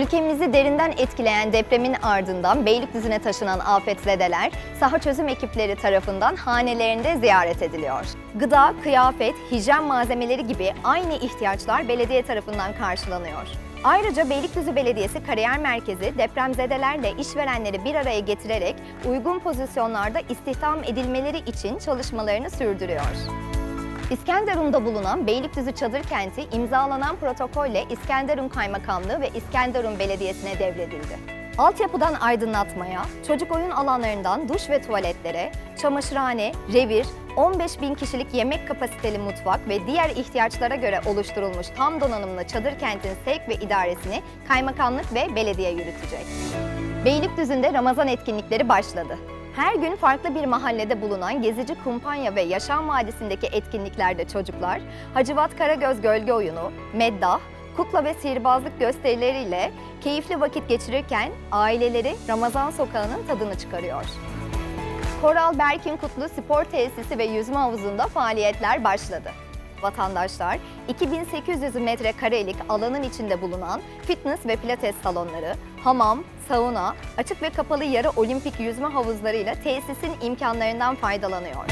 Ülkemizi derinden etkileyen depremin ardından Beylikdüzü'ne taşınan afetzedeler saha çözüm ekipleri tarafından hanelerinde ziyaret ediliyor. Gıda, kıyafet, hijyen malzemeleri gibi aynı ihtiyaçlar belediye tarafından karşılanıyor. Ayrıca Beylikdüzü Belediyesi Kariyer Merkezi depremzedelerle işverenleri bir araya getirerek uygun pozisyonlarda istihdam edilmeleri için çalışmalarını sürdürüyor. İskenderun'da bulunan Beylikdüzü Çadır Kenti imzalanan protokolle İskenderun Kaymakamlığı ve İskenderun Belediyesi'ne devredildi. Altyapıdan aydınlatmaya, çocuk oyun alanlarından duş ve tuvaletlere, çamaşırhane, revir, 15 bin kişilik yemek kapasiteli mutfak ve diğer ihtiyaçlara göre oluşturulmuş tam donanımlı çadır kentin sevk ve idaresini kaymakamlık ve belediye yürütecek. Beylikdüzü'nde Ramazan etkinlikleri başladı. Her gün farklı bir mahallede bulunan Gezici Kumpanya ve Yaşam Vadisi'ndeki etkinliklerde çocuklar, Hacivat Karagöz Gölge Oyunu, Meddah, kukla ve sihirbazlık gösterileriyle keyifli vakit geçirirken aileleri Ramazan Sokağı'nın tadını çıkarıyor. Koral Berkin Kutlu Spor Tesisi ve Yüzme Havuzu'nda faaliyetler başladı. Vatandaşlar 2800 metrekarelik alanın içinde bulunan fitness ve pilates salonları, hamam, sauna, açık ve kapalı yarı olimpik yüzme havuzlarıyla tesisin imkanlarından faydalanıyor.